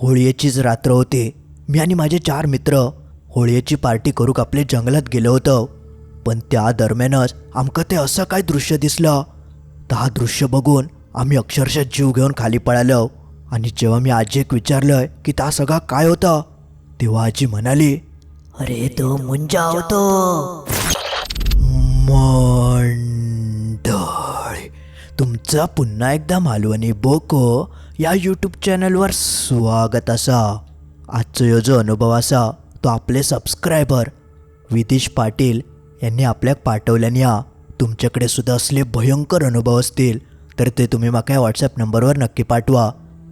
होळीचीच रात्र होती. मी आणि माझे चार मित्र होळीची पार्टी करूक आपले जंगलात गेलो होतो. पण त्या दरम्यानच आमका ते असं काय दृश्य दिसलं? तर हा दृश्य बघून आम्ही अक्षरशः जीव घेऊन खाली पळालो. आणि जेव्हा मी आजीक विचारलं की त्या सगळा काय होता? तेव्हा आजी म्हणाली अरे तो मुंजा होतो. मंडळी तुमचा पुन्हा एकदा मालवणी बोको. या यूट्यूब चॅनलवर स्वागत असा. आजचो ह्यो जो अनुभव असा तो आपले सबस्क्रायबर विदेश पाटील यांनी आपल्याक पाठवल्यान या. तुमच्याकडे सुद्धा असले भयंकर अनुभव असतील तर ते तुम्ही म्हाका व्हॉट्सॲप नंबरवर नक्की पाठवा.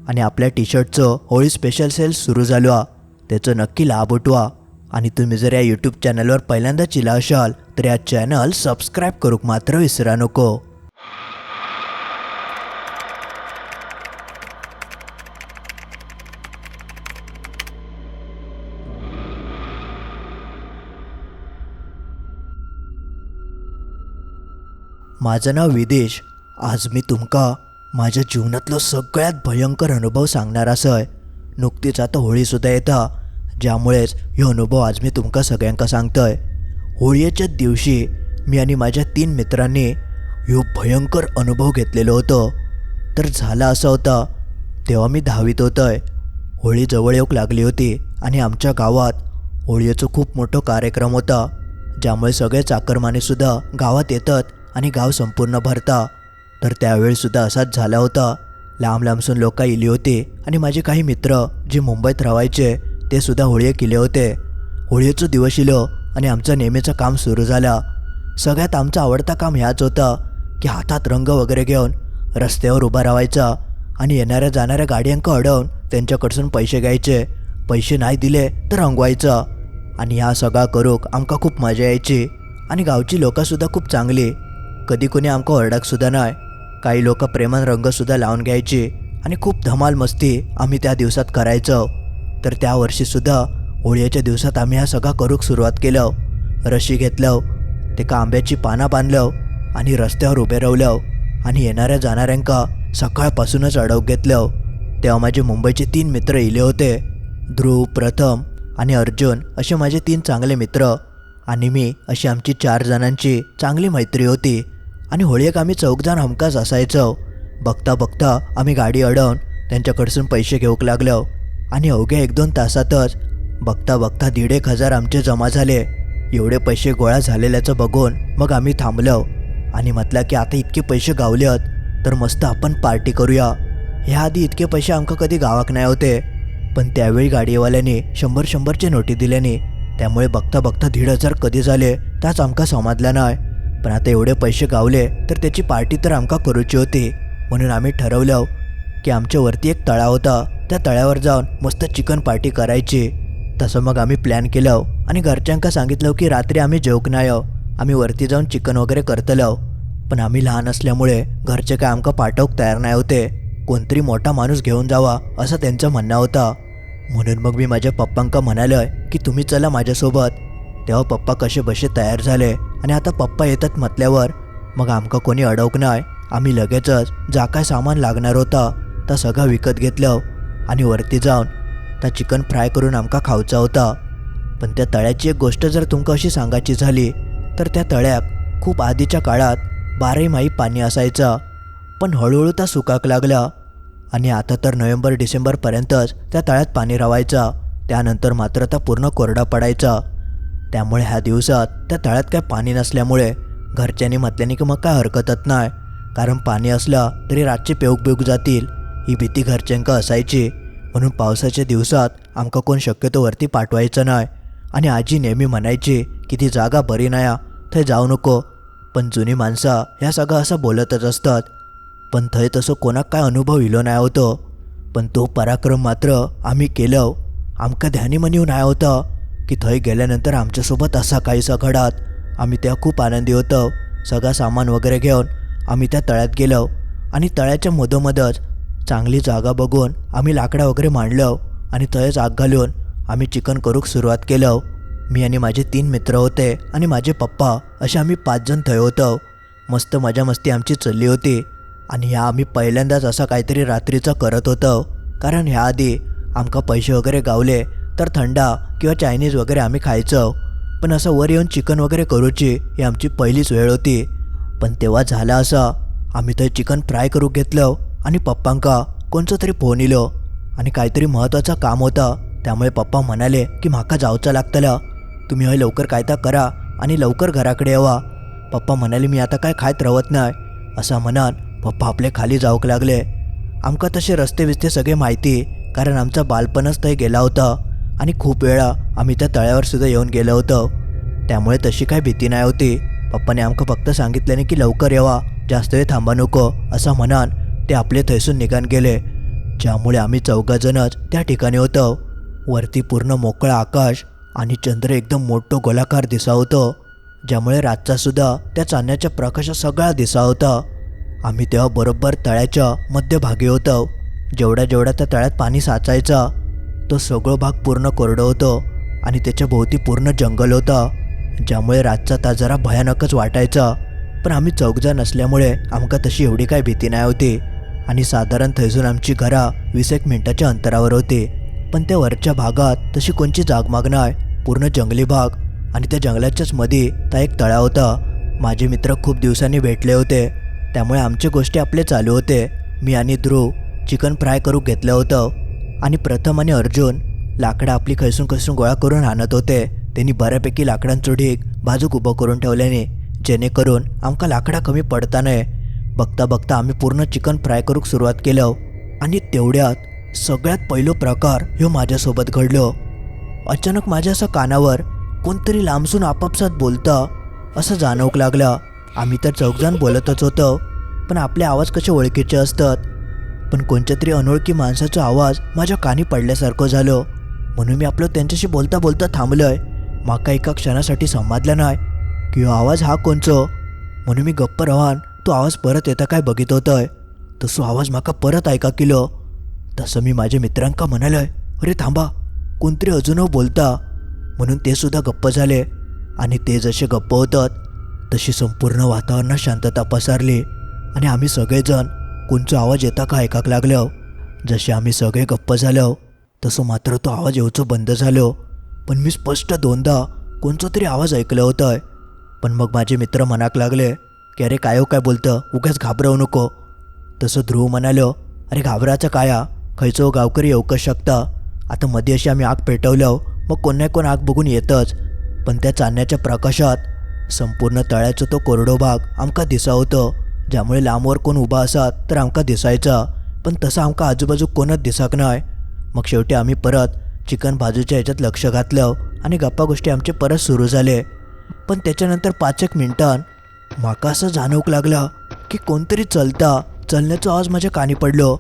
आणि आपल्या टी शर्टचं होळी स्पेशल सेल सुरू झालो हा त्याचं नक्की लाभ उठवा. आणि तुम्ही जर या यूट्यूब चॅनलवर पहिल्यांदा इला असाल तर या चॅनल सबस्क्राईब करूक मात्र विसरा नको. माझं नाव विदेश. आज मी तुमका माझ्या जीवनातलो सगळ्यात भयंकर अनुभव सांगणार असय. नुकतीच आता होळीसुद्धा येता. ज्यामुळेच हे अनुभव आज मी तुमका सगळ्यांका सांगतोय. होळीच्या दिवशी मी आणि माझ्या तीन मित्रांनी ह्यो भयंकर अनुभव घेतलेलो होतो. तर झालं असं होतं तेव्हा मी दहावीत होतोय. होळी जवळ येऊक लागली होती आणि आमच्या गावात होळीचं खूप मोठं कार्यक्रम होता. ज्यामुळे सगळे चाकरमानेसुद्धा गावात येतात. आणि गाव संपूर्ण भरता. तर त्यावेळीसुद्धा असाच झाला होता. लांब लांबसून लोक इली होती आणि माझे काही मित्र जे मुंबईत राहायचे ते सुद्धा होळी केले होते. होळीचं दिवस इलो आणि आमचं नेहमीचं काम सुरू झालं. सगळ्यात आमचं आवडता काम ह्याच होतं की हातात रंग वगैरे घेऊन रस्त्यावर उभा राहायचा आणि येणाऱ्या जाणाऱ्या गाड्यांक अडवून त्यांच्याकडसून पैसे घ्यायचे. पैसे नाही दिले तर रंगवायचं. आणि ह्या सगळा करूक आमका खूप मजा यायची आणि गावची लोकंसुद्धा खूप चांगली. कधी कोणी आमका ओरडाकसुद्धा नाही काही लोक प्रेमान रंगसुद्धा लावून घ्यायचे आणि खूप धमाल मस्ती आम्ही त्या दिवसात करायचो. तर त्या वर्षीसुद्धा होळीच्या दिवसात आम्ही हा सगळा करूक सुरुवात केलं. रशी घेतलं ते का आंब्याची पानं बांधलं आणि रस्त्यावर उभे रावलं आणि येणाऱ्या जाणाऱ्यांका सकाळपासूनच अडव घेतलं तेव्हा माझे मुंबईचे तीन मित्र इले होते ध्रुव प्रथम आणि अर्जुन असे माझे तीन चांगले मित्र आणि मी अशी आमची चार जणांची चांगली मैत्री होती. आणि होळीक आम्ही चौकजण हमकाच असायचो. बघता बघता आम्ही गाडी अडवून त्यांच्याकडसून पैसे घेऊक लागलो. आणि अवघ्या एक दोन तासातच बघता बघता दीड एक हजार आमचे जमा झाले. एवढे पैसे गोळा झालेल्याचं बघून मग आम्ही थांबलो. आणि म्हटलं की आता इतके पैसे गावलेत तर मस्त आपण पार्टी करूया. ह्या आधी इतके पैसे आमका कधी गावाक नाही होते. पण त्यावेळी गाडीवाल्याने शंभर शंभरचे नोटी दिल्याने त्यामुळे बघता बघता दीड हजार कधी झाले त्याच आमका समजला नाही. पण आता एवढे पैसे गावले तर त्याची पार्टी तर आमका करूची होती. म्हणून आम्ही ठरवलं की आमच्या वरती एक तळा होता. त्या तळ्यावर जाऊन मस्त चिकन पार्टी करायची. तसं मग आम्ही प्लॅन केलं आणि घरच्यांका सांगितलं की रात्री आम्ही जेवक नाही आहो. आम्ही वरती जाऊन चिकन वगैरे करतलो. पण आम्ही लहान असल्यामुळे घरचे काय आमका पाठवक तयार नाही होते. कोणतरी मोठा माणूस घेऊन जावा असं त्यांचं म्हणणं होतं. म्हणून मग मी माझ्या पप्पांका म्हणालोय की तुम्ही चला माझ्यासोबत. तेव्हा पप्पा कसे बसे तयार झाले. आणि आता पप्पा येतात म्हटल्यावर मग आमका कोणी अडवक नाही आम्ही लगेचच जा काय सामान लागणार होता तर सगळं विकत घेतलं आणि वरती जाऊन त्या चिकन फ्राय करून आमका खावचा होता. पण त्या तळ्याची एक गोष्ट जर तुमका अशी सांगायची झाली तर त्या तळ्याक खूप आधीच्या काळात बाराही माही पाणी असायचं. पण हळूहळू त्या सुकाक लागला आणि आता तर नोव्हेंबर डिसेंबरपर्यंतच त्या तळ्यात पाणी रवायचा. त्यानंतर मात्र त्या पूर्ण कोरडा पडायचा. त्यामुळे ह्या दिवसात त्या तळ्यात काय पाणी नसल्यामुळे घरच्यांनी म्हटल्याने की मग काय हरकतच नाही. कारण पाणी असलं तरी रातचे पेऊक बिऊक जातील. ही भीती घरच्यांका असायची. म्हणून पावसाच्या दिवसात आमका कोण शक्यतो वरती पाठवायचं नाही. आणि आजी नेहमी म्हणायची की ती जागा बरी नाही थंय जाऊ नको. पण जुनी माणसं ह्या सगळं असं बोलतच असतात. पण थंय तसं कोणाक काय अनुभव इलो नाही होतो. पण तो पराक्रम मात्र आम्ही केलं आमका ध्यानी म्हणून नाही होतं. की थंय गेल्यानंतर आमच्यासोबत असा काहीसा घडात. आम्ही त्या खूप आनंदी होतो. सगळा सामान वगैरे घेऊन आम्ही त्या तळ्यात गेलो आणि तळ्याच्या मधोमधच चांगली जागा बघून आम्ही लाकडा वगैरे मांडलो आणि थंयच आग घालून आम्ही चिकन करूक सुरुवात केलं. मी आणि माझे तीन मित्र होते आणि माझे पप्पा असे आम्ही पाच जण थंय होतो. मस्त मजा मस्ती आमची चालली होती आणि ह्या आम्ही पहिल्यांदाच असा काहीतरी रात्रीचा करत होतो. कारण ह्या आधी आमका पैसे वगैरे गावले तर थंडा किंवा चायनीज वगैरे आम्ही खायचो. पण असं वर येऊन चिकन वगैरे करूची ही आमची पहिलीच वेळ होती. पण तेव्हा झालं असं. आम्ही तर चिकन फ्राय करू घेतलं आणि पप्पांका कोणचं तरी फोन इलो. आणि काहीतरी महत्त्वाचं काम होतं. त्यामुळे पप्पा म्हणाले की म्हाका जावचं लागतलं. तुम्ही हय लवकर काय तर करा आणि लवकर घराकडे यावा. पप्पा म्हणाले मी आता काय खायत रवत नाही. असं म्हणान पप्पा आपले खाली जाऊक लागले. आमका तसे रस्ते विस्ते सगळे माहिती कारण आमचा बालपणच थंय गेला होता. आणि खूप वेळा आम्ही त्या तळ्यावर सुद्धा येऊन गेलो होतो. त्यामुळे तशी काही भीती नाही होती. पप्पाने आमकं फक्त सांगितल्याने की लवकर यावा जास्त वेळ थांबा नको असं म्हणान ते आपले थैसून निघान गेले. ज्यामुळे आम्ही चौघाजणच त्या ठिकाणी होतो. वरती पूर्ण मोकळं आकाश आणि चंद्र एकदम मोठं गोलाकार दिसा होतं. ज्यामुळे रातचासुद्धा त्या चांदण्याच्या प्रकाश सगळा दिसा होता. आम्ही तेव्हा बरोबर तळ्याच्या मध्यभागी होतो. जेवढ्या जेवढ्या त्या तळ्यात पाणी साचायचा तो सगळं भाग पूर्ण कोरडं होतं आणि त्याच्या भोवती पूर्ण जंगल होता ज्यामुळे रातचा ता जरा भयानकच वाटायचा. पण आम्ही चौकजण असल्यामुळे आमका तशी एवढी काही भीती नाही होती. आणि साधारण थैसून आमची घरा वीस एक मिनटाच्या अंतरावर होती. पण त्या वरच्या भागात तशी कोणची जागमाग नाही पूर्ण जंगली भाग आणि त्या जंगलाच्याच मध्ये ता एक तळा होता. माझे मित्र खूप दिवसांनी भेटले होते. त्यामुळे आमच्या गोष्टी आपले चालू होते. मी आणि ध्रुव चिकन फ्राय करू घेतलं होतं. आणि प्रथम आणि अर्जुन लाकडं आपली खैसून खैसून गोळा करून आणत होते. त्यांनी बऱ्यापैकी लाकडांचं ढीक बाजूक उभं करून ठेवल्याने जेणेकरून आमका लाकडा कमी पडता नये बघता बघता आम्ही पूर्ण चिकन फ्राय करूक सुरुवात केलं आणि तेवढ्यात सगळ्यात पहिलो प्रकार ह्यो माझ्यासोबत घडलो. अचानक माझ्या असं कानावर कोणतरी लांबसून आपापसात बोलता असं जाणवक लागलं. आम्ही तर चौकजण बोलतच होतो पण आपले आवाज कसे ओळखीचे असतात? पण कोणत्या तरी अनोळखी माणसाचा आवाज माझ्या कानी पडल्यासारखं झालं. म्हणून मी आपलं त्यांच्याशी बोलता बोलता थांबलोय. माका एका क्षणासाठी संवादला नाही की आवाज हा कोणचो? म्हणून मी गप्प रवान तो आवाज परत येता काय बघित होतोय? तसो आवाज माका परत ऐका केलो. तसं मी माझ्या मित्रांका म्हणालोय अरे थांबा कोणतरी अजूनव बोलता. म्हणून ते सुद्धा गप्प झाले. आणि ते जसे गप्प होतात तशी संपूर्ण वातावरणात शांतता पसरली. आणि आम्ही सगळेजण कोणचा आवाज येता का ऐकाक लागलो जसे आम्ही सगळे गप्प झालो तसं मात्र तो आवाज येऊचं बंद झालो. पण मी स्पष्ट दोनदा कोणचा तरी आवाज ऐकलं होतं पण मग माझे मित्र मनाक लागले की अरे काय हो काय बोलतं? उगाच घाबरवू नको. तसं ध्रुव म्हणालो अरे घाबराचं काया खयचो हो गावकरी येऊकच शकता? आता मध्ये अशी आम्ही आग पेटवलं मग कोण ना कोण आग बघून येतच. पण त्या चांदण्याच्या प्रकाशात संपूर्ण तळ्याचा तो कोरडो भाग आमका दिसा होतं ज्यामुळे लांबवर कोण उभा असा तर आमका दिसायचा पण तसं आमका आजूबाजू कोणच दिसाक नाही मग शेवटी आम्ही परत चिकन बाजूच्या ह्याच्यात लक्ष घातलं आणि गप्पा गोष्टी आमचे परत सुरू झाले. पण त्याच्यानंतर पाच एक मिनटान माका असं जाणवूक लागलं की कोणतरी चलता चलण्याचा आवाज माझ्या कानी पडलो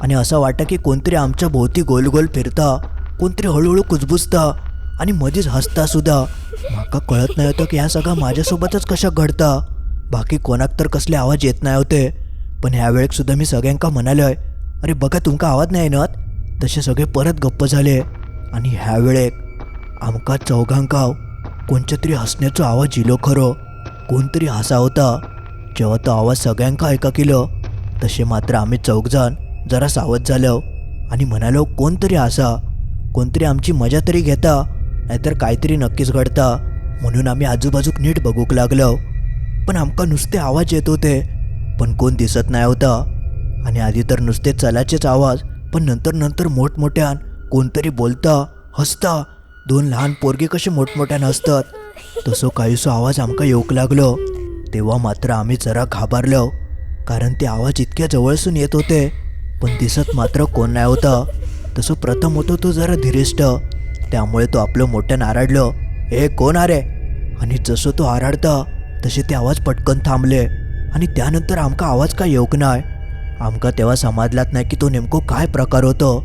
आणि असं वाटतं की कोणतरी आमच्या भोवती गोल गोल फिरता कोणतरी हळूहळू कुजबुजता आणि मध्येच हसता सुद्धा. माका कळत नाही होतं की ह्या सगळं माझ्यासोबतच कशा घडता. बाकी कोणाक तर कसले आवाज येत नाही होते. पण ह्या वेळेक सुद्धा मी सगळ्यांका म्हणालोय अरे बघा तुमका आवाज नाही येणार. तसे सगळे परत गप्प झाले. आणि ह्या वेळेक आमका चौघांकाव कोणच्या तरी हसण्याचो आवाज इलो खरो. कोणतरी हसा होता. जेव्हा तो आवाज सगळ्यांका ऐका केलं तसे मात्र आम्ही चौघजण जरा सावध झालो आणि म्हणालो कोणतरी हसा. कोणतरी आमची मजा तरी घेता नाहीतर काहीतरी नक्कीच घडता. म्हणून आम्ही आजूबाजूक नीट बघूक लागलो. पण आमका नुसते आवाज येत होते. पण कोण दिसत नाही होता. आणि आधी तर नुसते चलाचेच आवाज पण नंतर नंतर मोठमोठ्यान कोणतरी बोलता हसता. दोन लहान पोरगे कसे मोठमोठ्यान हसतात. तसो काहीसो आवाज आमका येऊक लागलो. तेव्हा मात्र आम्ही जरा घाबरलो कारण ते आवाज इतक्या जवळसून येत होते पण दिसत मात्र कोण नाही होता. तसं प्रथम होतो तो जरा धीरिष्ट त्यामुळे तो आपलं मोठ्यानं आराडलं. हे कोण अरे आणि जसं तो आराडता तसे ते आवाज पटकन थांबले. आणि त्यानंतर आमका आवाज काय येऊक नाय? आमका तेव्हा समाजलात नाही की तो नेमको काय प्रकार होतो.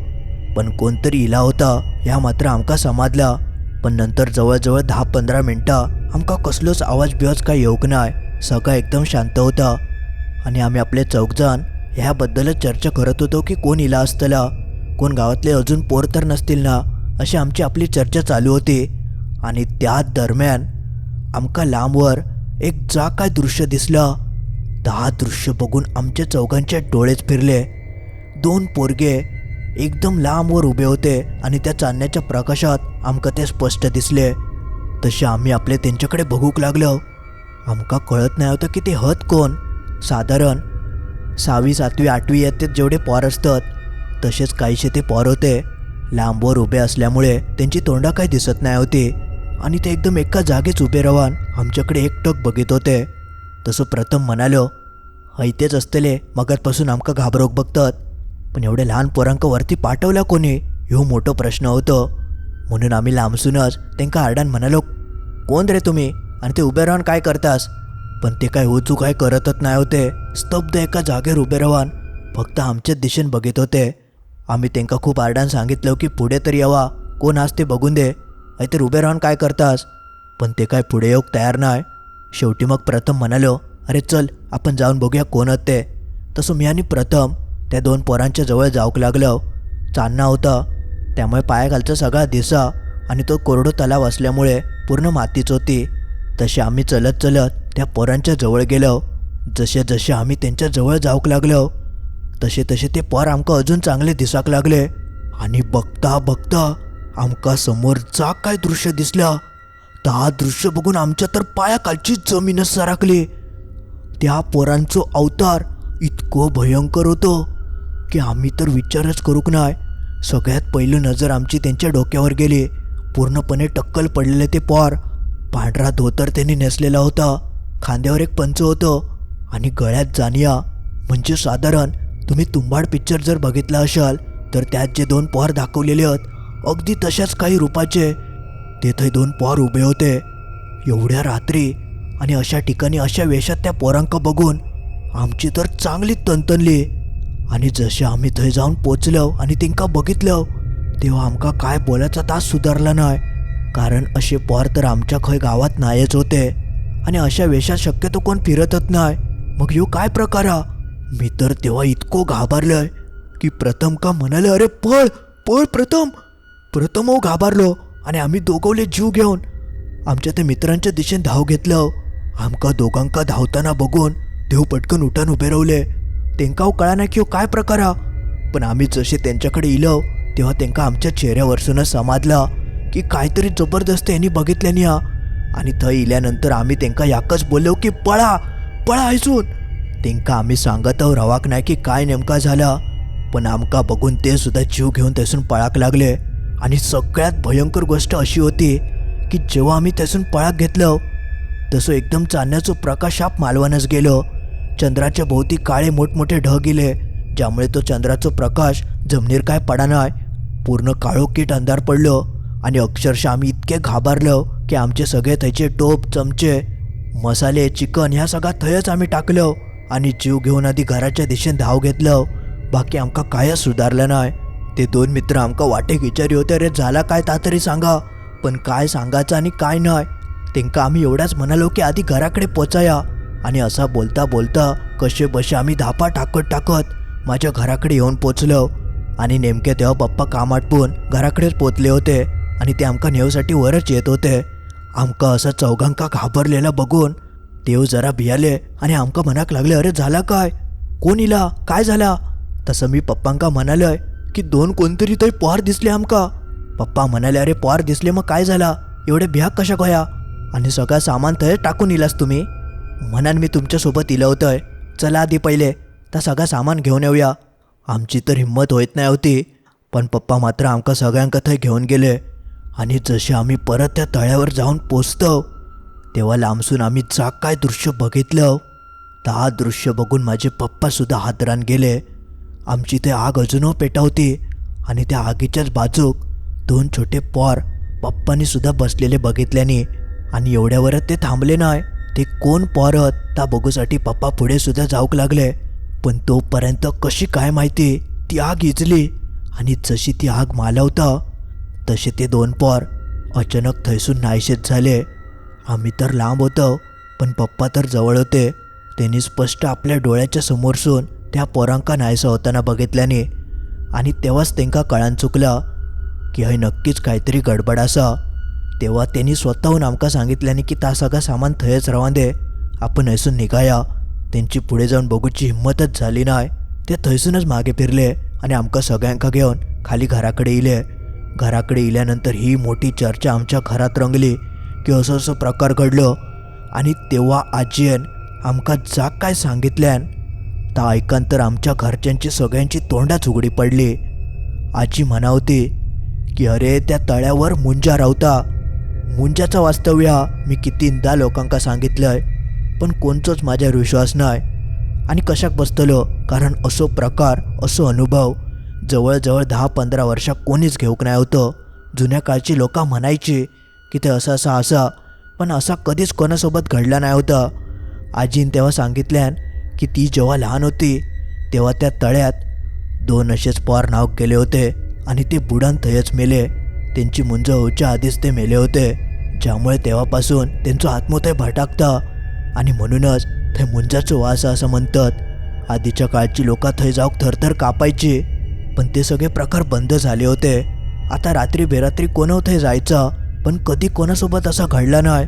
पण कोणतरी इला होता ह्या मात्र आमका समाजला. पण नंतर जवळजवळ दहा पंधरा मिनटं आमका कसलोच आवाज बिवाज काय येऊक नाय. सगळं एकदम शांत होता. आणि आम्ही आपले चौकजण ह्याबद्दलच चर्चा करत होतो की कोण इला असतला. कोण गावातले अजून पोर तर नसतील ना अशी आमची आपली चर्चा चालू होती. आणि त्या दरम्यान आमका लांबवर एक जा काय दृश्य दिसलं. दहा दृश्य बघून आमच्या चौघांचे डोळेच फिरले. दोन पोरगे एकदम लांबवर उभे होते आणि त्या चांदण्याच्या प्रकाशात आमका ते स्पष्ट दिसले. तसे आम्ही आपले त्यांच्याकडे बघूक लागलो. आमका कळत नाही होतं की ते हत कोण? साधारण सहावी सातवी आठवी येतात जेवढे पोर असतात तसेच काहीसे ते पोर होते. लांबवर उभे असल्यामुळे त्यांची तोंडा काही दिसत नाही होती. आणि ते एकदम एका जागेच उभे राहून आमच्याकडे एकटक बघित होते. तसं प्रथम म्हणालो हैतेच असतले मगातपासून आमका घाबरोक बघतात. पण एवढे लहान पोरांक वरती पाठवला कोणी? ह्यो मोठो प्रश्न होतो. म्हणून आम्ही लांबसूनच त्यांका आरडान म्हणालो कोण रे तुम्ही? आणि ते उभे राहून काय करतास? पण ते काय उचू काय करतच नाही होते. स्तब्ध एका जागेवर उभे राहून फक्त आमच्याच दिशेन बघित होते. आम्ही त्यांका खूप आरडान सांगितलं की पुढे तरी यावा. कोण आज ते बघून दे. तर उभे राहून काय करतास? पण ते काय पुढे योग तयार नाही. शेवटी मग प्रथम म्हणालो अरे चल आपण जाऊन बघूया कोण ते. तसं मी आणि प्रथम त्या दोन पोरांच्या जवळ जाऊक लागलो. चांदणा होता. त्यामुळे पायाखालचा सगळा दिसा आणि तो कोरडो तलाव असल्यामुळे पूर्ण मातीच होती. तसे आम्ही चलत चलत त्या पोरांच्या जवळ गेलो. जसे जसे आम्ही त्यांच्या जवळ जाऊक लागलो तसे तसे ते पोर आमका अजून चांगले दिसाक लागले. आणि बघता बघता आमका समोर जा काय दृश्य दिसलं? त्या दृश्य बघून आमच्या तर पायाखालची जमीनच सरकली त्या पोरांचो अवतार इतकं भयंकर होतो की आम्ही तर विचारच करूक नाही सगळ्यात पहिलं नजर आमची त्यांच्या डोक्यावर गेली. पूर्णपणे टक्कल पडलेले ते पोर. पांढरा धोतर त्यांनी नेसलेला होता. खांद्यावर एक पंच होतं. आणि गळ्यात जानिया. म्हणजे साधारण तुम्ही तुंबाड पिक्चर जर बघितला असाल तर त्यात जे दोन पोर दाखवलेले आहेत अगदी तशाच काही रूपाचे. तेथे दोन पोर उभे होते. एवढ्या रात्री आणि अशा ठिकाणी अशा वेशात त्या पोरांक बघून आमची तर चांगली तनतनली. आणि जसे आम्ही थंय जाऊन पोचलो आणि तिंका बघितलं तेव्हा आमका काय बोलायचा तास सुधारला नाही कारण असे पोर तर आमच्या खंय गावात नाहीच होते. आणि अशा वेशात शक्यतो कोण फिरतच नाही मग यो काय प्रकार हा? मी तर तेव्हा इतको घाबरलोय की प्रथम का म्हणाले अरे पळ पळ प्रथम. प्रथम हो घाबरलो आणि आम्ही दोघवले जीव घेऊन आमच्या त्या मित्रांच्या दिशेने धाव घेतलं. आमका दोघांका धावताना बघून देव पटकन उठान उभे रावले. तेंका कळना की हो काय प्रकार? हा पण आम्ही जसे त्यांच्याकडे इलो तेव्हा त्यांना आमच्या चेहऱ्यावरसूनच समाजला की काहीतरी जबरदस्त यांनी बघितल्यानी हा आणि थंय इल्यानंतर आम्ही त्यांना याकच बोललो की पळा पळा ऐसून तेंका आम्ही सांगत आहो रवाक नाही की काय नेमका झाला. पण आमका बघून ते सुद्धा जीव घेऊन त्यासून पळाक लागले. आणि सगळ्यात भयंकर गोष्ट अशी होती की जेव्हा आम्ही त्यासून पळाक घेतलं तसं एकदम चांदण्याचं प्रकाशाप मालवानच गेलो. चंद्राच्या भोवती काळे मोठमोठे ढग गेले ज्यामुळे तो चंद्राचा प्रकाश जमनीर काय पडा नाही पूर्ण काळोकीट अंधार पडलो आणि अक्षरशः आम्ही इतके घाबरलो की आमचे सगळे थंयचे टोप चमचे मसाले चिकन ह्या सगळा थंयच आम्ही टाकलो आणि जीव घेऊन आधी घराच्या दिशेने धाव घेतलं. बाकी आमका कायच सुधारलं नाही ते दोन मित्र आमका वाटेक विचारी होते अरे झाला काय ता तरी सांगा. पण काय सांगायचं आणि काय नाही. तेंका आम्ही एवढाच म्हणालो की आधी घराकडे पोचाया. आणि असा बोलता बोलता कसे बसे आम्ही धापा टाकत टाकत माझ्या घराकडे येऊन पोचलो. आणि नेमके तेव्हा पप्पा काम आटपून घराकडेच पोचले होते आणि ते आमका नेऊसाठी वरच येत होते. आमका असं चौघांका घाबरलेला बघून देव जरा भियाले आणि आमका म्हणाक लागले अरे झाला काय? कोण इला? काय झाला? तसं मी पप्पांका म्हणालोय की दोन कोणतरी तरी पोहार दिसले आमका पप्पा म्हणाले अरे पोहार दिसले मग काय झाला? एवढे भ्याग कशा गोया? आणि सगळं सामान थंय टाकून इलास तुम्ही. म्हणान मी तुमच्यासोबत इलं होतंय. चला आधी पहिले तर सगळं सामान घेऊन येऊया. आमची तर हिंमत होत नाही होती पण पप्पा मात्र आमका सगळ्यांका थंय घेऊन गेले. आणि जसे आम्ही परत त्या तळ्यावर जाऊन पोचतो तेव्हा लांबसून आम्ही जा काय दृश्य बघितलं. ता दृश्य बघून माझे पप्पासुद्धा हादरान गेले. आमची ते आग अजूनही पेटावती. आणि त्या आगीच्याच बाजूक दोन छोटे पोर पप्पांनीसुद्धा बसलेले बघितल्याने. आणि एवढ्यावरच ते थांबले नाही ते कोण पॉरत त्या बघूसाठी पप्पा पुढे सुद्धा जाऊक लागले. पण तोपर्यंत कशी काय माहिती? ती आग इजली. आणि जशी ती आग मालवतं तसे ते दोन पोर अचानक थैसून नाहीशेत झाले. आम्ही तर लांब होतो पण पप्पा तर जवळ होते. त्यांनी स्पष्ट आपल्या डोळ्याच्या समोरसून त्या पोरांका नाहीसं होताना बघितल्याने आणि तेव्हाच त्यांका कळान चुकला की हय नक्कीच काहीतरी गडबड असा. तेव्हा त्यांनी स्वतःहून आमका सांगितल्याने की ता सगळं सामान थंयच राहून दे. आपण हयसून निघाया. त्यांची पुढे जाऊन बघूची हिंमतच झाली नाही. ते थंयसूनच मागे फिरले आणि आमकां सगळ्यांका घेवन खाली घराकडे इले. घराकडे इल्यानंतर ही मोठी चर्चा आमच्या घरात रंगली की असो असो प्रकार घडलो आणि तेव्हा आजयेन आमकां जाग काय सांगितल्यान ता ऐकन तर आमच्या घरच्यांची सगळ्यांची तोंडाच उघडी पडली. आजी म्हणावती की अरे त्या तळ्यावर मुंजा रावता. मुंजाचा वास्तव्य हा मी कितींदा लोकांका सांगितलंय पण कोणचोच माझ्यावर विश्वास नाही आणि कशाक बसतलो? कारण असो प्रकार असो अनुभव. जवळजवळ दहा पंधरा वर्षां कोणीच घेऊक नाही होतं. जुन्या काळची लोकं म्हणायची की ते असं असं असं पण असा कधीच कोणासोबत घडला नाही होता. आजीन तेव्हा सांगितल्यान की ती जेव्हा लहान होती तेव्हा त्या तळ्यात दोन असेच पोर नाव गेले होते आणि ते बुडान थंयच मेले. त्यांची मुंज होऊच्या आधीच ते मेले होते ज्यामुळे तेव्हापासून त्यांचं आत्मोथय भटाकता आणि म्हणूनच थंय मुंजाचं वास असं म्हणतात. आधीच्या काळची लोक थंय जाऊक थरथर कापायची पण ते सगळे प्रकार बंद झाले होते. आता रात्री बेरात्री कोणा थंय जायचं पण कधी कोणासोबत असा घडला नाही.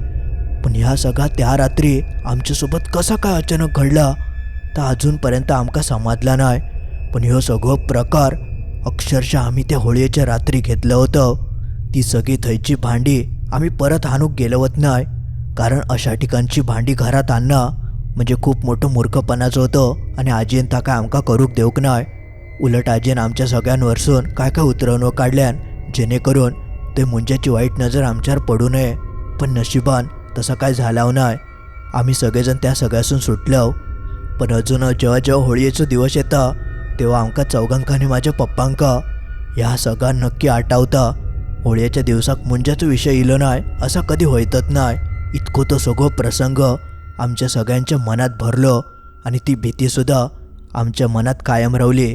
पण ह्या सगळा त्या रात्री आमच्यासोबत कसा काय अचानक घडला तर अजूनपर्यंत आमका समजला नाही. पण ह्यो सगळो प्रकार अक्षरशः आम्ही त्या होळयेच्या रात्री घेतलं होतं. ती सगळी थंयची भांडी आम्ही परत आणूक गेलवत नाही. कारण अशा ठिकाणची भांडी घरात आणणं म्हणजे खूप मोठं मूर्खपणाचं होतं आणि आजीन ताका काय आमका करूक देऊक नाही. उलट आजीन आमच्या सगळ्यांवरसून काय काय उतरवणूक काढल्यान जेणेकरून ते मुंजाची वाईट नजर आमच्यावर पडू नये. पण नशिबान तसं काय झालं नाही. आम्ही सगळेजण त्या सगळ्यासून सुटलो पण अजून जेव्हा जेव्हा होळयेचो दिवस येता तेव्हा आमका चौगांका आणि माझ्या पप्पांका ह्या सगळा नक्की आठवता. होळयेच्या दिवसाक मुंजाचो विषय इलो नाय असा कधी होयतच नाय. इतको तो सगळो प्रसंग आमच्या सगळ्यांच्या मनात भरलो आणि ती भीतीसुद्धा आमच्या मनात कायम रावली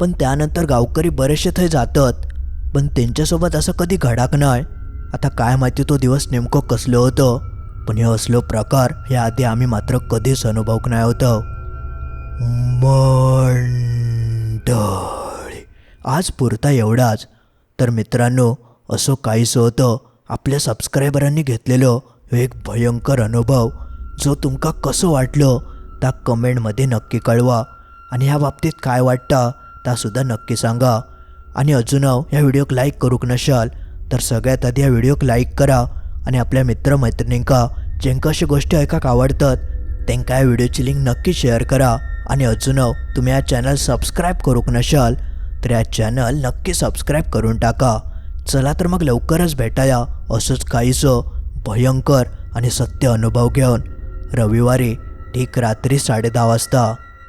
पण त्यानंतर गावकरी बरेचसे थंय जातात पण त्यांच्यासोबत असं कधी घडाक नाही आता काय माहिती तो दिवस नेमकं कसलो होतं पण हे असलो प्रकार ह्या आधी आम्ही मात्र कधीच अनुभवक नाही होतं. मंडळी. आज पुरता एवढाच. तर मित्रांनो असं काहीसं होतं आपल्या सबस्क्रायबरांनी घेतलेलो एक भयंकर अनुभव जो तुमका कसं वाटलं त्या कमेंटमध्ये नक्की कळवा. आणि ह्या बाबतीत काय वाटतं त्यासुद्धा नक्की सांगा. आणि अजून ह्या व्हिडिओक लाईक करूक नशाल तर सगळ्यात आधी ह्या व्हिडिओक लाईक करा. आणि आपल्या मित्रमैत्रिणींका जेंका अशी गोष्टी ऐकाक आवडतात त्यांका या व्हिडिओची लिंक नक्की शेअर करा. आणि अजून तुम्ही हा चॅनल सबस्क्राईब करूक नशाल तर या चॅनल नक्की सबस्क्राईब करून टाका. चला तर मग लवकरच भेटाया. असंच काहीसं भयंकर आणि सत्य अनुभव घेऊन. रविवारी ठीक रात्री साडेदहा वाजता.